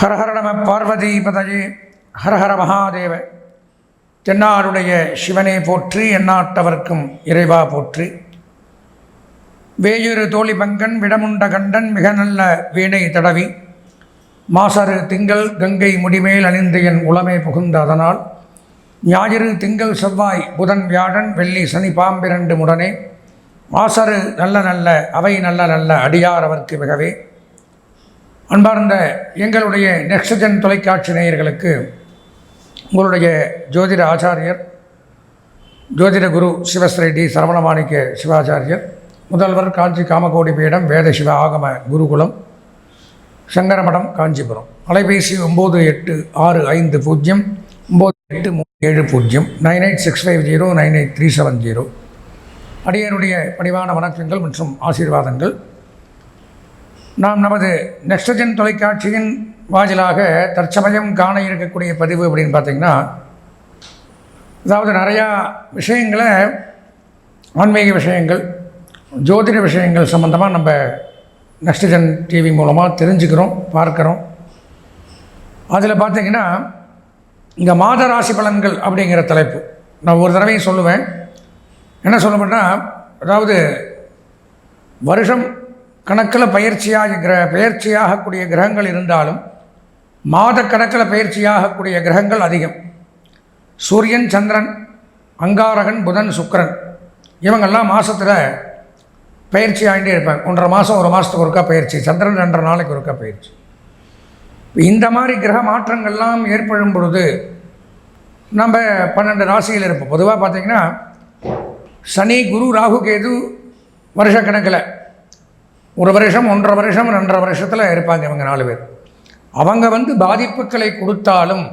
ஹரஹர நம பார்வதிபதயே. ஹரஹர மகாதேவ. தென்னாருடைய சிவனை போற்றி எண்ணாட்டவர்க்கும் இறைவா போற்றி. வேயுறு தோழி பங்கன் விடமுண்ட கண்டன் மிக நல்ல வீணை தடவி. மாசரு திங்கள் கங்கை முடிமேல் அணிந்து என் உளமே புகுந்த அதனால். ஞாயிறு திங்கள் செவ்வாய் புதன் வியாழன் வெள்ளி சனி பாம்பிரண்டு முடனே. மாசரு நல்ல நல்ல அவை நல்ல நல்ல அடியார் அவர்க்கு மிகவே. அன்பார்ந்த எங்களுடைய நெக்ஸ்டஜன் தொலைக்காட்சி நேயர்களுக்கு உங்களுடைய ஜோதிட ஆச்சாரியர் ஜோதிட குரு சிவஸ்ரீ டி சரவணமாணிக்க சிவாச்சாரியர் முதல்வர் காஞ்சி காமகோடி பீடம் வேத சிவ ஆகம குருகுலம் சங்கரமடம் காஞ்சிபுரம். அலைபேசி ஒம்பது எட்டு ஆறு ஐந்து பூஜ்ஜியம் ஒம்பது எட்டு மூணு ஏழு பூஜ்ஜியம் nine eight six five zero nine eight three seven zero. அடியனுடைய பணிவான வணக்கங்கள் மற்றும் ஆசீர்வாதங்கள். நாம் நமது நெக்ஸ்டஜன் தொலைக்காட்சியின் வாயிலாக தற்சமயம் காண இருக்கக்கூடிய பதிவு அப்படின்னு பார்த்திங்கன்னா அதாவது நிறையா விஷயங்களை ஆன்மீக விஷயங்கள் ஜோதிட விஷயங்கள் சம்மந்தமாக நம்ம நெக்ஸ்டஜன் டிவி மூலமாக தெரிஞ்சுக்கிறோம் பார்க்குறோம். அதில் பார்த்திங்கன்னா இங்கே மாத ராசி பலன்கள் அப்படிங்கிற தலைப்பு. நான் ஒரு தடவையும் சொல்லுவேன். என்ன சொல்லுவேன்னா அதாவது வருஷம் கணக்கில் பயிற்சியாக கிர பயிற்சியாகக்கூடிய கிரகங்கள் இருந்தாலும் மாத கணக்கில் பயிற்சியாகக்கூடிய கிரகங்கள் அதிகம். சூரியன் சந்திரன் அங்காரகன் புதன் சுக்கிரன் இவங்கெல்லாம் மாதத்தில் பயிற்சி ஆகிட்டே இருப்பாங்க. ஒன்றரை மாதம் ஒரு மாதத்துக்கு ஒருக்கா பயிற்சி சந்திரன் ரெண்டரை நாளைக்கு ஒருக்கா பயிற்சி. இந்த மாதிரி கிரக மாற்றங்கள்லாம் ஏற்படும் பொழுது நம்ம பன்னெண்டு ராசியில் இருப்போம். பொதுவாக பார்த்திங்கன்னா சனி குரு ராகு கேது வருஷக்கணக்கில் ஒரு வருஷம் ஒன்றரை வருஷம் ரெண்டரை வருஷத்தில் இருப்பாங்க இவங்க நாலு பேர். அவங்க வந்து பாதிப்புகளை கொடுத்தாலும்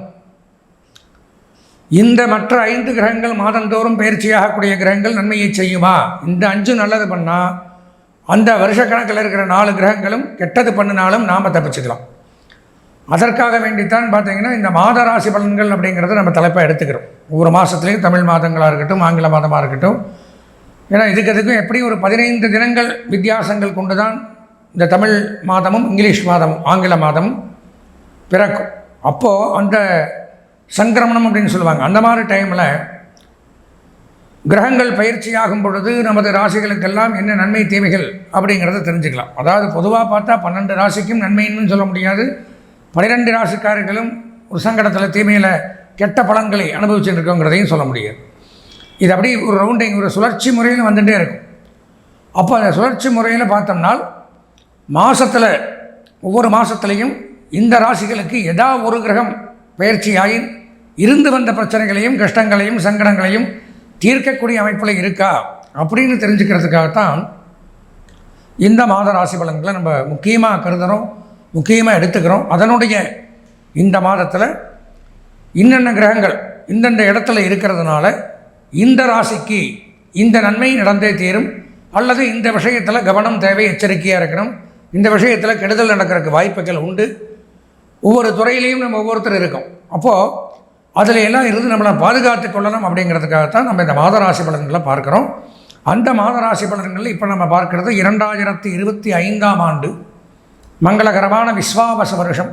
இந்த மற்ற ஐந்து கிரகங்கள் மாதந்தோறும் பயிற்சியாகக்கூடிய கிரகங்கள் நன்மையை செய்யுமா? இந்த அஞ்சு நல்லது பண்ணால் அந்த வருஷக்கணக்கில் இருக்கிற நாலு கிரகங்களும் கெட்டது பண்ணினாலும் நாம் தப்பிச்சுக்கலாம். அதற்காக வேண்டித்தான் பார்த்தீங்கன்னா இந்த மாத ராசி பலன்கள் அப்படிங்கிறத நம்ம தலைப்பாக எடுத்துக்கிறோம். ஒவ்வொரு மாதத்துலேயும் தமிழ் மாதங்களாக இருக்கட்டும் ஆங்கில மாதமாக இருக்கட்டும் ஏன்னா இதுக்கு அதுக்கும் எப்படி ஒரு பதினைந்து தினங்கள் வித்தியாசங்கள் கொண்டு தான் இந்த தமிழ் மாதமும் இங்கிலீஷ் மாதமும் ஆங்கில மாதமும் பிறக்கும். அப்போது அந்த சங்கிரமணம் அப்படின்னு சொல்லுவாங்க. அந்த மாதிரி டைமில் கிரகங்கள் பயிற்சியாகும் பொழுது நமது ராசிகளுக்கெல்லாம் என்ன நன்மை தீமைகள் அப்படிங்கிறத தெரிஞ்சுக்கலாம். அதாவது பொதுவாக பார்த்தா பன்னெண்டு ராசிக்கும் நன்மைன்னு சொல்ல முடியாது. பனிரெண்டு ராசிக்காரர்களும் ஒரு சங்கடத்தில் தீமையில் கெட்ட பலன்களை அனுபவிச்சுட்டு இருக்கோங்கிறதையும் சொல்ல முடியாது. இது அப்படி ஒரு ரவுண்டிங் ஒரு சுழற்சி முறையில் வந்துகிட்டே இருக்கும். அப்போ அந்த சுழற்சி முறையில் பார்த்தோம்னால் மாதத்தில் ஒவ்வொரு மாதத்துலேயும் இந்த ராசிகளுக்கு எதா ஒரு கிரகம் பயிற்சியாகி இருந்து வந்த பிரச்சனைகளையும் கஷ்டங்களையும் சங்கடங்களையும் தீர்க்கக்கூடிய அமைப்பில் இருக்கா அப்படின்னு தெரிஞ்சுக்கிறதுக்காகத்தான் இந்த மாத ராசி பலன்களை நம்ம முக்கியமாக கருதுகிறோம் முக்கியமாக எடுத்துக்கிறோம். அதனுடைய இந்த மாதத்தில் இன்னென்ன கிரகங்கள் இந்தந்த இடத்துல இருக்கிறதுனால இந்த ராசிக்கு இந்த நன்மை நடந்தே தீரும். அல்லது இந்த விஷயத்தில் கவனம் தேவை எச்சரிக்கையாக இருக்கணும். இந்த விஷயத்தில் கெடுதல் நடக்கிறதுக்கு வாய்ப்புகள் உண்டு. ஒவ்வொரு துறையிலையும் நம்ம ஒவ்வொருத்தர் இருக்கோம். அப்போது அதில் எல்லாம் இருந்து நம்மளை பாதுகாத்து கொள்ளணும் அப்படிங்கிறதுக்காகத்தான் நம்ம இந்த மாதராசி பலன்களை பார்க்குறோம். அந்த மாதராசி பலன்களில் இப்போ நம்ம பார்க்குறது இரண்டாயிரத்தி இருபத்தி ஐந்தாம் ஆண்டு மங்களகரமான விஸ்வாவச வருஷம்.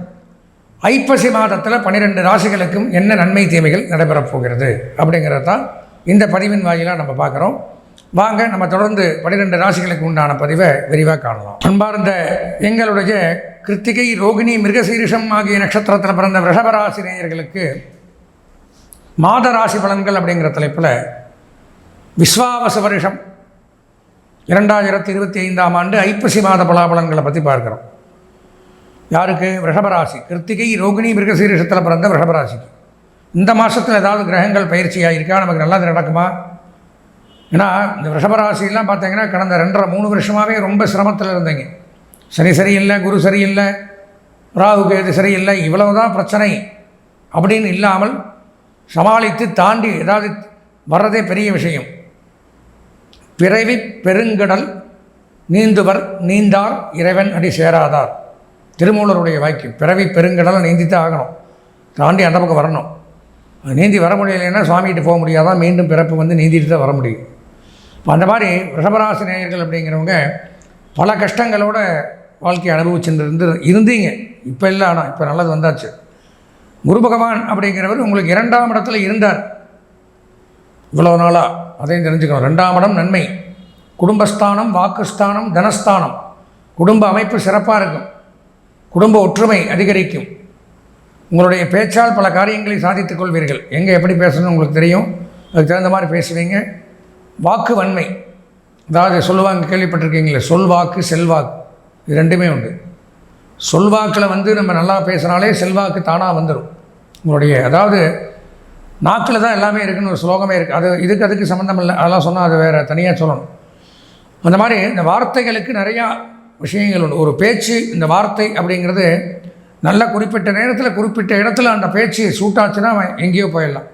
ஐப்பசி மாதத்தில் பன்னிரெண்டு ராசிகளுக்கும் என்ன நன்மை தீமைகள் நடைபெறப் போகிறது அப்படிங்கிறது தான் இந்த பதிவின் வாயிலாக நம்ம பார்க்குறோம். வாங்க நம்ம தொடர்ந்து பனிரெண்டு ராசிகளுக்கு உண்டான பதிவை விரிவாக காணலாம். அன்பார்ந்த எங்களுடைய கிருத்திகை ரோகிணி மிருகசீரிஷம் ஆகிய நட்சத்திரத்தில் பிறந்த ரிஷபராசி நேயர்களுக்கு மாத ராசி பலன்கள் அப்படிங்கிற தலைப்பில் விஸ்வாவச வருஷம் இரண்டாயிரத்தி இருபத்தி ஐந்தாம் ஆண்டு ஐப்பசி மாத பலாபலன்களை பற்றி பார்க்குறோம். யாருக்கு? ரிஷபராசி. கிருத்திகை ரோகிணி மிருகசீரிஷத்தில் பிறந்த ரிஷபராசிக்கு. இந்த மாதத்தில் ஏதாவது கிரகங்கள் பயிற்சியாக இருக்கா நமக்கு நல்லது நடக்குமா? ஏன்னா இந்த ரிஷபராசிலாம் பார்த்தீங்கன்னா கடந்த ரெண்டரை மூணு வருஷமாகவே ரொம்ப சிரமத்தில் இருந்தீங்க. சரி சரியில்லை குரு சரியில்லை ராகு கேது சரியில்லை இவ்வளவு தான் பிரச்சனை. அப்படின்னு இல்லாமல் சமாளித்து தாண்டி ஏதாவது வர்றதே பெரிய விஷயம். பிறவி பெருங்கடல் நீந்துவர் நீந்தார் இறைவன் அடி சேராதார். திருமூலருடைய வாக்கியம் பிறவி பெருங்கடலை நீந்தித்தான் ஆகணும். தாண்டி அந்த பக்கம் வரணும். நீந்தி வர முடியலைன்னா சுவாமிகிட்ட போக முடியாதான் மீண்டும் பிறப்பு வந்து நீந்திட்டு தான் வர முடியும். இப்போ அந்த மாதிரி ரிஷபராசி நேயர்கள் அப்படிங்கிறவங்க பல கஷ்டங்களோட வாழ்க்கையை அனுபவிச்சுருந்து இருந்தீங்க. இப்போ இல்லை ஆனால் இப்போ நல்லது வந்தாச்சு. குரு பகவான் அப்படிங்கிறவர் உங்களுக்கு இரண்டாம் இடத்துல இருந்தார். இவ்வளோ நாளாக அதையும் தெரிஞ்சுக்கணும். ரெண்டாம் இடம் நன்மை. குடும்பஸ்தானம் வாக்குஸ்தானம் தனஸ்தானம். குடும்ப அமைப்பு சிறப்பாக இருக்கும். குடும்ப ஒற்றுமை அதிகரிக்கும். உங்களுடைய பேச்சால் பல காரியங்களை சாதித்துக் கொள்வீர்கள். எங்கே எப்படி பேசணும்னு உங்களுக்கு தெரியும். அதுக்கு தகுந்த மாதிரி பேசுவீங்க. வாக்கு வன்மை. அதாவது சொல்லுவாங்க கேள்விப்பட்டிருக்கீங்களே சொல்வாக்கு செல்வாக்கு. இது ரெண்டுமே உண்டு. சொல்வாக்கில் வந்து நம்ம நல்லா பேசுனாலே செல்வாக்கு தானாக வந்துடும் உங்களுடைய அதாவது நாக்கில் தான் எல்லாமே இருக்குன்னு ஒரு ஸ்லோகமே இருக்குது அது இதுக்கு அதுக்கு சம்மந்தம் இல்லை. அதெல்லாம் சொன்னால் அது வேறு தனியாக சொல்லணும். அந்த மாதிரி இந்த வார்த்தைகளுக்கு நிறையா விஷயங்கள் உண்டு. ஒரு பேச்சு இந்த வார்த்தை அப்படிங்கிறது நல்ல குறிப்பிட்ட நேரத்தில் குறிப்பிட்ட இடத்துல அந்த பேச்சு சூட்டாச்சுன்னா அவன் எங்கேயோ போயிடலாம்.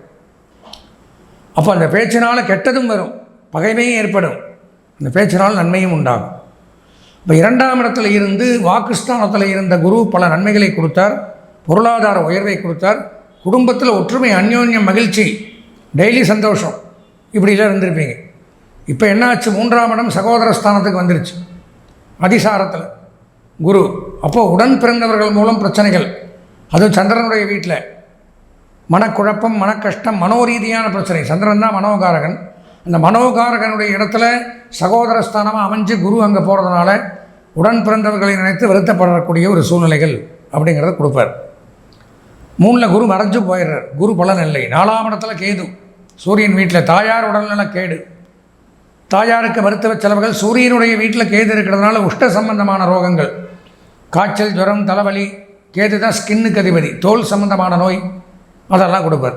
அப்போ அந்த பேச்சினால் கெட்டதும் வரும் பகைமையும் ஏற்படும். அந்த பேச்சினால் நன்மையும் உண்டாகும். இப்போ இரண்டாம் இடத்துல இருந்து வாக்குஸ்தானத்தில் இருந்த குரு பல நன்மைகளை கொடுத்தார் பொருளாதார உயர்வை கொடுத்தார் குடும்பத்தில் ஒற்றுமை அந்யோன்யம் மகிழ்ச்சி டெய்லி சந்தோஷம் இப்படிலாம் இருந்திருப்பீங்க. இப்போ என்னாச்சு? மூன்றாம் இடம் சகோதர ஸ்தானத்துக்கு வந்துருச்சு. அதிசாரத்தில் குரு. அப்போது உடன் பிறந்தவர்கள் மூலம் பிரச்சனைகள். அதுவும் சந்திரனுடைய வீட்டில். மனக்குழப்பம் மனக்கஷ்டம் மனோரீதியான பிரச்சனை. சந்திரன் தான் மனோகாரகன். அந்த மனோகாரகனுடைய இடத்துல சகோதரஸ்தானமாக அமைஞ்சு குரு அங்கே போகிறதுனால உடன் பிறந்தவர்களை நினைத்து வருத்தப்படக்கூடிய ஒரு சூழ்நிலைகள் அப்படிங்கிறத கொடுப்பார். மூணில் குரு மறைஞ்சு போயிடுறார். குரு பலன் இல்லை. நாலாம் இடத்துல கேது. சூரியன் வீட்டில் தாயார் உடல்நல கேடு. தாயாருக்கு மருத்துவ செலவுகள் சூரியனுடைய வீட்டில் கேது இருக்கிறதுனால உஷ்ட சம்பந்தமான ரோகங்கள். காய்ச்சல் ஜுரம் தலைவலி கேது தான் ஸ்கின்னுக்கு அதிபதி தோல் சம்பந்தமான நோய் அதெல்லாம் கொடுப்பார்.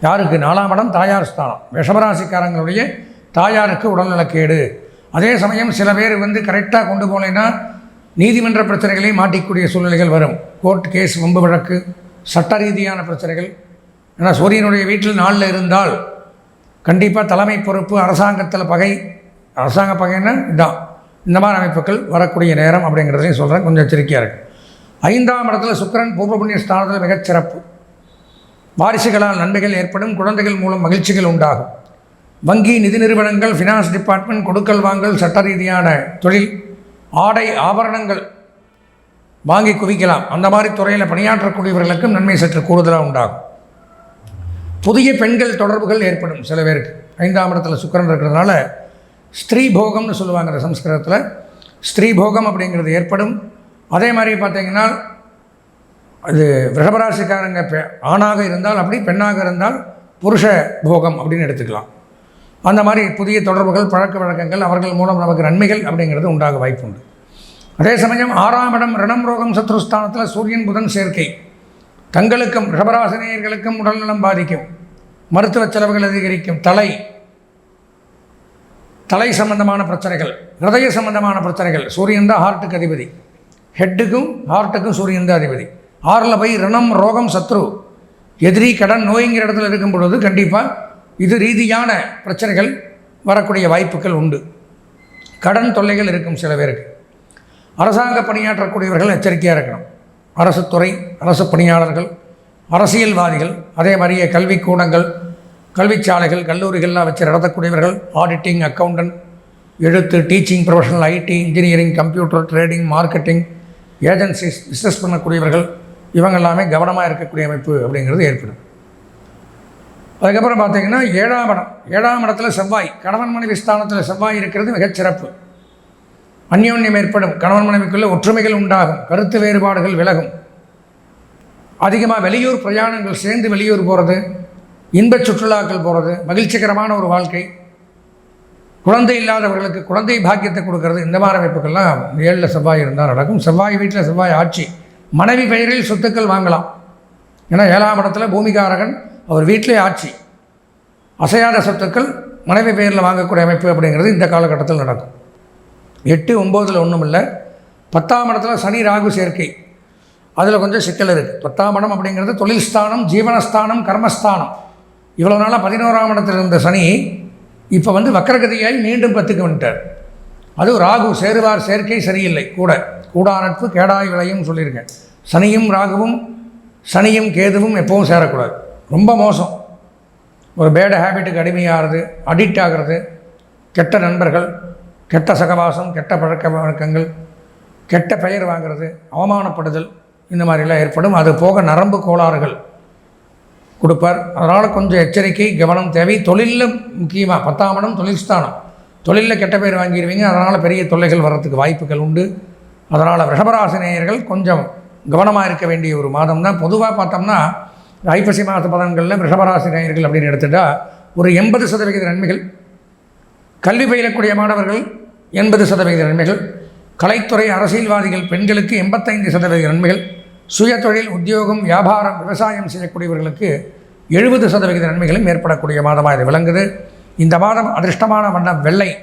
யாருக்கு? நாலாம் இடம் தாயார் ஸ்தானம். விஷமராசிக்காரங்களுடைய தாயாருக்கு உடல்நலக்கேடு. அதே சமயம் சில பேர் வந்து கரெக்டாக கொண்டு போகலைன்னா நீதிமன்ற பிரச்சனைகளை மாட்டிக்கூடிய சூழ்நிலைகள் வரும். கோர்ட் கேஸ் வம்பு வழக்கு சட்ட ரீதியான பிரச்சனைகள். ஏன்னா சூரியனுடைய வீட்டில் நாளில் இருந்தால் கண்டிப்பாக தலைமை பொறுப்பு அரசாங்கத்தில் பகை. அரசாங்க பகைன்னா இதுதான் இந்த மாதிரி அமைப்புகள் வரக்கூடிய நேரம் அப்படிங்கிறதையும் சொல்கிறேன் கொஞ்சம் எச்சரிக்கையாக இருக்குது ஐந்தாம் இடத்துல சுக்கிரன் பூர்வ புண்ணிய ஸ்தானத்தில் மிகச்சிறப்பு வாரிசுகளால் நன்மைகள் ஏற்படும் குழந்தைகள் மூலம் மகிழ்ச்சிகள் உண்டாகும். வங்கி நிதி நிறுவனங்கள் ஃபினான்ஸ் டிபார்ட்மெண்ட் கொடுக்கல் வாங்கல் சட்ட ரீதியான தொழில் ஆடை ஆபரணங்கள் வாங்கி குவிக்கலாம். அந்த மாதிரி துறையில் பணியாற்றக்கூடியவர்களுக்கும் நன்மை சற்று கூடுதலாக உண்டாகும். புதிய பெண்கள் தொடர்புகள் ஏற்படும் சில பேருக்கு. ஐந்தாம் இடத்துல சுக்கிரன் இருக்கிறதுனால ஸ்திரீபோகம்னு சொல்லுவாங்க இந்த சம்ஸ்கிருதத்தில். ஸ்திரீ போகம் அப்படிங்கிறது ஏற்படும். அதே மாதிரி பார்த்தீங்கன்னா அது ரிஷபராசிக்காரங்க பெ ஆணாக இருந்தால் அப்படி பெண்ணாக இருந்தால் புருஷ போகம் அப்படின்னு எடுத்துக்கலாம். அந்த மாதிரி புதிய தொடர்புகள் பழக்க வழக்கங்கள் அவர்கள் மூலம் நமக்கு நன்மைகள் அப்படிங்கிறது உண்டாக வாய்ப்புண்டு. அதே சமயம் ஆறாம் இடம் ரணம் ரோகம் சத்ருஸ்தானத்தில் சூரியன் புதன் சேர்க்கை. தங்களுக்கும் ரிஷபராசினியர்களுக்கும் உடல்நலம் பாதிக்கும். மருத்துவ செலவுகள் அதிகரிக்கும். தலை தலை சம்பந்தமான பிரச்சனைகள் ஹிருதய சம்பந்தமான பிரச்சனைகள் சூரியன் தான் ஹார்ட்டுக்கு அதிபதி. ஹெட்டுக்கும் ஹார்ட்டுக்கும் சூரியன் தான் அதிபதி. ஆறில் போய் ரிணம் ரோகம் சத்ரு. எதிரி கடன் நோய்ங்கிற இடத்துல இருக்கும் பொழுது கண்டிப்பாக இது ரீதியான பிரச்சனைகள் வரக்கூடிய வாய்ப்புகள் உண்டு. கடன் தொல்லைகள் இருக்கும் சில பேருக்கு. அரசாங்க பணியாற்றக்கூடியவர்கள் எச்சரிக்கையாக இருக்கணும். அரசுத்துறை அரசு பணியாளர்கள் அரசியல்வாதிகள் அதே மாதிரியே கல்விக்கூடங்கள் கல்விச்சாலைகள் கல்லூரிகள்லாம் வச்சு நடத்தக்கூடியவர்கள் ஆடிட்டிங் அக்கௌண்டன்ட் எழுத்து teaching professional IT engineering computer trading marketing agencies business பண்ணக்கூடியவர்கள் இவங்க எல்லாமே கவனமாக இருக்கக்கூடிய அமைப்பு அப்படிங்கிறது ஏற்படும். அதுக்கப்புறம் பார்த்தீங்கன்னா ஏழாம் இடம். ஏழாம் இடத்துல செவ்வாய். கணவன் மனைவி ஸ்தானத்தில் செவ்வாய் இருக்கிறது மிகச்சிறப்பு. அந்யோன்யம் ஏற்படும். கணவன் மனைவிக்குள்ளே ஒற்றுமைகள் உண்டாகும். கருத்து வேறுபாடுகள் விலகும். அதிகமாக வெளியூர் பிரயாணங்கள் சேர்ந்து வெளியூர் போகிறது இன்பச் சுற்றுலாக்கள் போகிறது மகிழ்ச்சிகரமான ஒரு வாழ்க்கை. குழந்தை இல்லாதவர்களுக்கு குழந்தை பாக்கியத்தை கொடுக்கறது இந்த மாதிரி அமைப்புகள்லாம் ஏழில் செவ்வாய் இருந்தால் நடக்கும் செவ்வாய் வீட்டில் செவ்வாய் ஆட்சி. மனைவி பெயரில் சொத்துக்கள் வாங்கலாம். ஏன்னா ஏழாம் இடத்துல பூமிகாரகன் அவர் வீட்டிலே ஆட்சி. அசையாத சொத்துக்கள் மனைவி பெயரில் வாங்கக்கூடிய அமைப்பு அப்படிங்கிறது இந்த காலகட்டத்தில் நடக்கும். எட்டு ஒம்போதில் ஒன்றும் இல்லை. பத்தாம் இடத்துல சனி ராகு சேர்க்கை. அதில் கொஞ்சம் சிக்கல் இருக்குது பத்தாம் இடம் அப்படிங்கிறது தொழில் ஸ்தானம் ஜீவனஸ்தானம் கர்மஸ்தானம். இவ்வளோ நாளாக பதினோராம் இடத்தில் இருந்த சனி இப்போ வந்து வக்கரகதியாகி மீண்டும் பத்துக்கு வந்துட்டார். அதுவும் ராகு சேருவார் சேர்க்கை சரியில்லை கூட. கூடா நட்பு கேடாய் விளையும் சொல்லியிருக்கேன். சனியும் ராகுவும் சனியும் கேதுவும் எப்பவும் சேரக்கூடாது. ரொம்ப மோசம். ஒரு பேட ஹேபிட்டுக்கு அடிமையாகிறது அடிக்ட் ஆகிறது. கெட்ட நண்பர்கள் கெட்ட சகவாசம் கெட்ட பழக்க வழக்கங்கள் கெட்ட பெயர் வாங்குறது அவமானப்படுதல் இந்த மாதிரிலாம் ஏற்படும். அது போக நரம்பு கோளாறுகள். கொடுப்பார். அதனால் கொஞ்சம் எச்சரிக்கை கவனம் தேவை. தொழிலில் முக்கியமாக பத்தாம் இடம் தொழில் ஸ்தானம். தொழிலில் கெட்ட பேர் வாங்கிடுவீங்க. அதனால் பெரிய தொல்லைகள் வர்றதுக்கு வாய்ப்புகள் உண்டு. அதனால் ரிஷபராசினேயர்கள் கொஞ்சம் கவனமாக இருக்க வேண்டிய ஒரு மாதம் தான். பொதுவாக பார்த்தோம்னா ஐப்பசி மாத பதன்களில் ரிஷபராசினேயர்கள் அப்படின்னு எடுத்துட்டால் ஒரு எண்பது சதவிகித நன்மைகள். கல்வி பயிலக்கூடிய மாணவர்கள் எண்பது சதவிகித நன்மைகள். கலைத்துறை அரசியல்வாதிகள் பெண்களுக்கு எண்பத்தைந்து சதவிகித நன்மைகள். சுயதொழில் உத்தியோகம் வியாபாரம் விவசாயம் செய்யக்கூடியவர்களுக்கு எழுபது சதவிகித நன்மைகளும் ஏற்படக்கூடிய மாதமாக இது விளங்குது. இந்த மாதம் அதிர்ஷ்டமான வண்ணம் வெள்ளை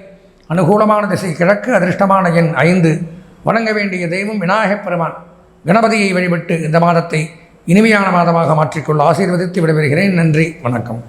அனுகூலமான திசை கிழக்கு அதிர்ஷ்டமான எண் ஐந்து. வணங்க வேண்டிய தெய்வம் விநாயகப் பெருமான். கணபதியை வழிபட்டு இந்த மாதத்தை இனிமையான மாதமாக மாற்றிக்கொள்ள ஆசீர்வதித்து விடைபெறுகிறேன். நன்றி வணக்கம்.